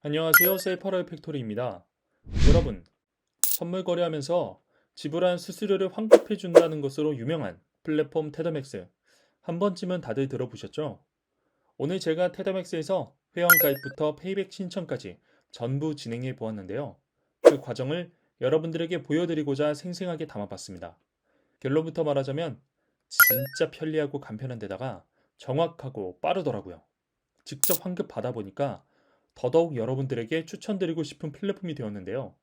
안녕하세요. 셀퍼럴 팩토리입니다. 여러분, 선물 거래하면서 지불한 수수료를 환급해 준다는 것으로 유명한 플랫폼 테더맥스. 한 번쯤은 다들 들어보셨죠? 오늘 제가 테더맥스에서 회원 가입부터 페이백 신청까지 전부 진행해 보았는데요. 그 과정을 여러분들에게 보여드리고자 생생하게 담아봤습니다. 결론부터 말하자면 진짜 편리하고 간편한 데다가 정확하고 빠르더라고요. 직접 환급 받아보니까 더더욱 여러분들에게 추천드리고 싶은 플랫폼이 되었는데요.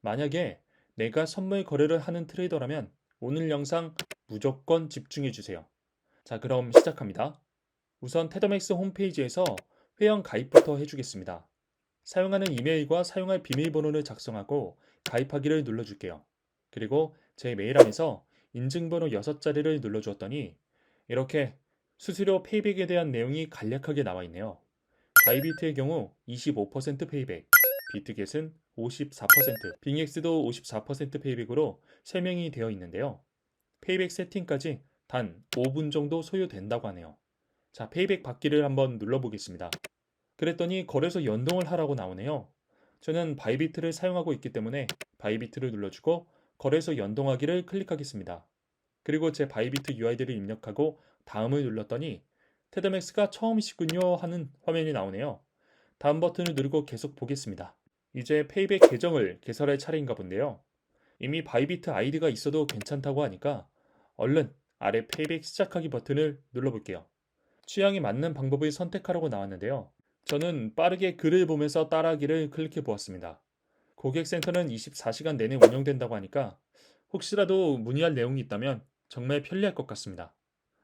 만약에 내가 선물 거래를 하는 트레이더라면 오늘 영상 무조건 집중해 주세요. 자, 그럼 시작합니다. 우선 테더맥스 홈페이지에서 회원 가입부터 해주겠습니다. 사용하는 이메일과 사용할 비밀번호를 작성하고 가입하기를 눌러줄게요. 그리고 제 메일함에서 인증번호 6자리를 눌러주었더니 이렇게 수수료 페이백에 대한 내용이 간략하게 나와 있네요. 바이비트의 경우 25% 페이백, 비트겟은 54%, 빙엑스도 54% 페이백으로 설명이 되어 있는데요. 페이백 세팅까지 단 5분 정도 소요된다고 하네요. 자, 페이백 받기를 한번 눌러보겠습니다. 그랬더니 거래소 연동을 하라고 나오네요. 저는 바이비트를 사용하고 있기 때문에 바이비트를 눌러주고 거래소 연동하기를 클릭하겠습니다. 그리고 제 바이비트 UID를 입력하고 다음을 눌렀더니 테드맥스가 처음이시군요 하는 화면이 나오네요. 다음 버튼을 누르고 계속 보겠습니다. 이제 페이백 계정을 개설할 차례인가 본데요. 이미 바이비트 아이디가 있어도 괜찮다고 하니까 얼른 아래 페이백 시작하기 버튼을 눌러볼게요. 취향에 맞는 방법을 선택하라고 나왔는데요. 저는 빠르게 글을 보면서 따라하기를 클릭해 보았습니다. 고객센터는 24시간 내내 운영된다고 하니까 혹시라도 문의할 내용이 있다면 정말 편리할 것 같습니다.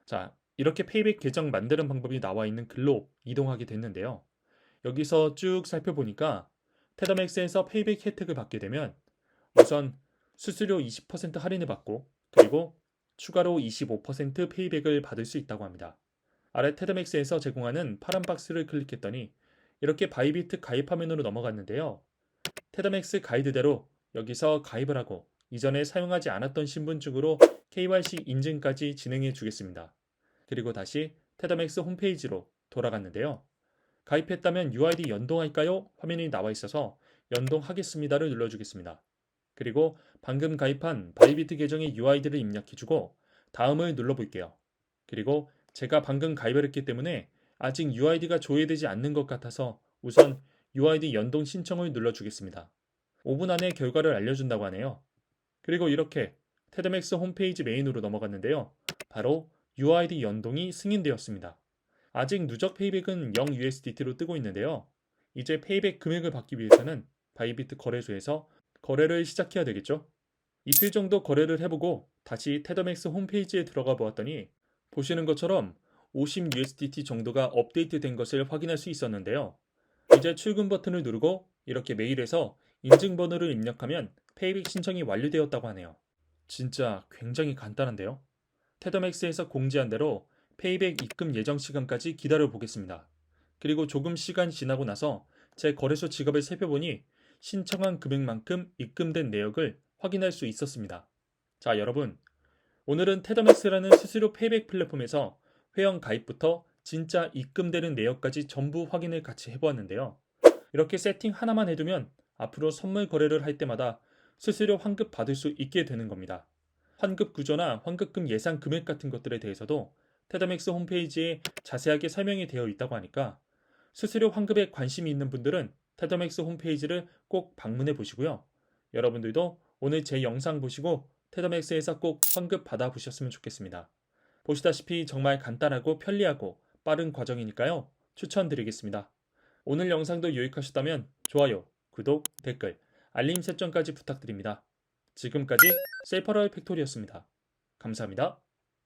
자, 이렇게 페이백 계정 만드는 방법이 나와 있는 글로 이동하게 됐는데요. 여기서 쭉 살펴보니까 테더맥스에서 페이백 혜택을 받게 되면 우선 수수료 20% 할인을 받고 그리고 추가로 25% 페이백을 받을 수 있다고 합니다. 아래 테드맥스에서 제공하는 파란 박스를 클릭했더니 이렇게 바이비트 가입 화면으로 넘어갔는데요. 테드맥스 가이드대로 여기서 가입을 하고 이전에 사용하지 않았던 신분증으로 KYC 인증까지 진행해 주겠습니다. 그리고 다시 테더맥스 홈페이지로 돌아갔는데요. 가입했다면 UID 연동할까요? 화면이 나와 있어서 연동하겠습니다를 눌러주겠습니다. 그리고 방금 가입한 바이비트 계정의 UID를 입력해주고 다음을 눌러볼게요. 그리고 제가 방금 가입을 했기 때문에 아직 UID가 조회되지 않는 것 같아서 우선 UID 연동 신청을 눌러주겠습니다. 5분 안에 결과를 알려준다고 하네요. 그리고 이렇게 테드맥스 홈페이지 메인으로 넘어갔는데요. 바로 UID 연동이 승인되었습니다. 아직 누적 페이백은 0USDT로 뜨고 있는데요. 이제 페이백 금액을 받기 위해서는 바이비트 거래소에서 거래를 시작해야 되겠죠? 이틀 정도 거래를 해보고 다시 테더맥스 홈페이지에 들어가 보았더니 보시는 것처럼 50USDT 정도가 업데이트된 것을 확인할 수 있었는데요. 이제 출금 버튼을 누르고 이렇게 메일에서 인증번호를 입력하면 페이백 신청이 완료되었다고 하네요. 진짜 굉장히 간단한데요. 테더맥스에서 공지한 대로 페이백 입금 예정 시간까지 기다려 보겠습니다. 그리고 조금 시간 지나고 나서 제 거래소 지갑을 살펴보니 신청한 금액만큼 입금된 내역을 확인할 수 있었습니다. 자, 여러분. 오늘은 테더맥스라는 수수료 페이백 플랫폼에서 회원 가입부터 진짜 입금되는 내역까지 전부 확인을 같이 해보았는데요. 이렇게 세팅 하나만 해두면 앞으로 선물 거래를 할 때마다 수수료 환급 받을 수 있게 되는 겁니다. 환급 구조나 환급금 예상 금액 같은 것들에 대해서도 테더맥스 홈페이지에 자세하게 설명이 되어 있다고 하니까 수수료 환급에 관심이 있는 분들은 테더맥스 홈페이지를 꼭 방문해 보시고요. 여러분들도 오늘 제 영상 보시고 테더맥스에서 꼭 환급 받아 보셨으면 좋겠습니다. 보시다시피 정말 간단하고 편리하고 빠른 과정이니까요. 추천드리겠습니다. 오늘 영상도 유익하셨다면 좋아요, 구독, 댓글, 알림 설정까지 부탁드립니다. 지금까지 셀퍼럴 팩토리였습니다. 감사합니다.